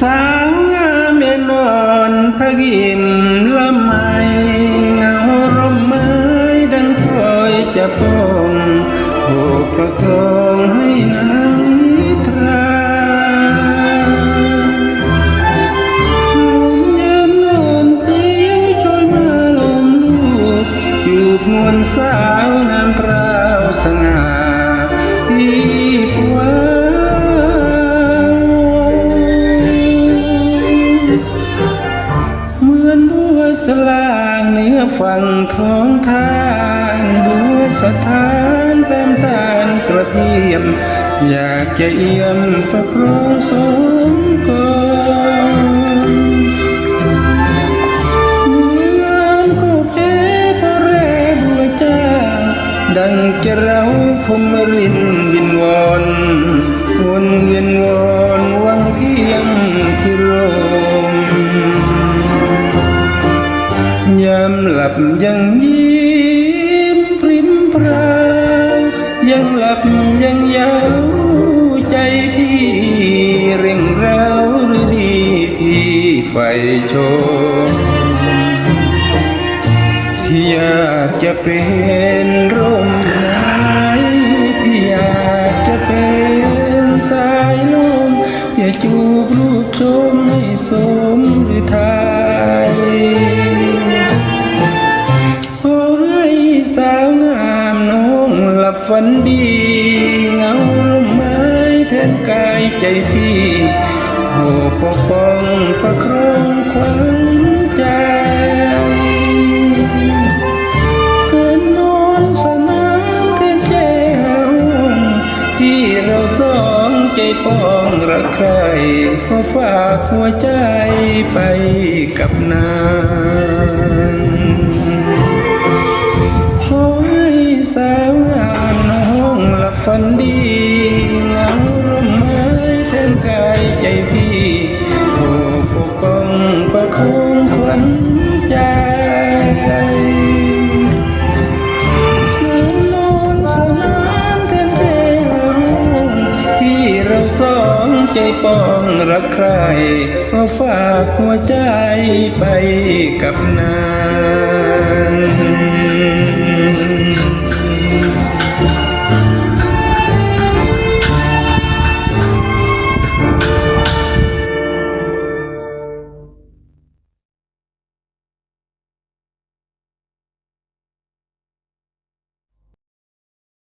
สาวเมนพระกิมละไมเงาร่มไม้ดังคอยจะพงโอบประคองให้นางนิรา สลางเนื้อฝั่งท้องทางบัวสถานเต็มตาลกระเทียม อยากจะเอี่ยมประคร เราพมรินบินวอนวนเวียนวอนวังเพียงที่ลมยามหลับยังยิ้มพริมพรายังหลับยังเยาวใจพี่เร่งเร้าหรือดีพี่ไฟโชมพี่อยากจะเป็นร สมหรือไทยขอให้สาวงามน้องหลับฝันดี เงาลมไม้แทนกายใจพี่โอ้ปกป้องประครองขวัญใใจปองรักใครขอฝากหัวใจไปกับนางขอให้สาวงามน้องหลับฝันดีเงาลมไม้แทนกายใจพี่โอ้ปกป้องประคองขวัญใจ ใจปองรักใครก็ฝากหัวใจไปกับนาง